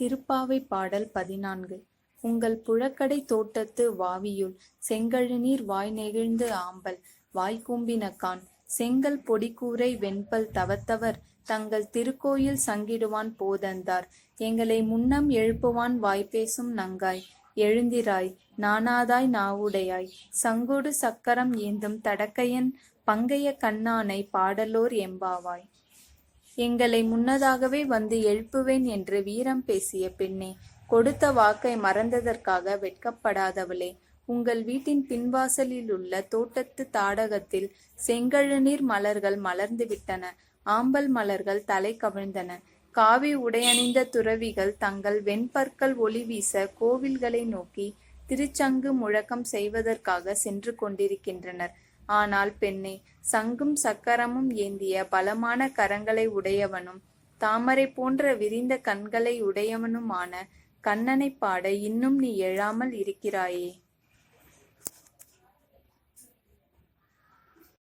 திருப்பாவை பாடல் பதினான்கு. உங்கள் புழக்கடை தோட்டத்து வாவியுள் செங்கழுநீர் வாய் நெகிழ்ந்து ஆம்பல் வாய்க்கூம்பினகான் செங்கல் பொடிக்கூரை வெண்பல் தவத்தவர் தங்கள் திருக்கோயில் சங்கிடுவான் போதந்தார். எங்களை முன்னம் எழுப்புவான் வாய்ப்பேசும் நங்காய். எழுந்திராய் நானாதாய் நாவுடையாய். சங்கொடு சக்கரம் ஏந்தும் தடக்கையன் பங்கைய கண்ணானை பாடலோர் எம்பாவாய். எங்களை முன்னதாகவே வந்து எழுப்புவேன் என்று வீரம் பேசிய பெண்ணே கொடுத்த வாக்கை மறந்ததற்காக வெட்கப்படாதவளே உங்கள் வீட்டின் பின்வாசலில் உள்ள தோட்டத்து தாடகத்தில் செங்கழுநீர் மலர்கள் மலர்ந்துவிட்டன ஆம்பல் மலர்கள் தலை கவிழ்ந்தன. காவி உடையணிந்த துறவிகள் தங்கள் வெண்பற்கள் ஒளி வீச கோவில்களை நோக்கி திருச்சங்கு முழக்கம் செய்வதற்காக சென்று கொண்டிருக்கின்றனர். ஆனால் பெண்ணே சங்கும் சக்கரமும் ஏந்திய பலமான கரங்களை உடையவனும் தாமரை போன்ற விரிந்த கண்களை உடையவனுமான கண்ணனைப் பாட இன்னும் நீ எழாமல் இருக்கிறாயே.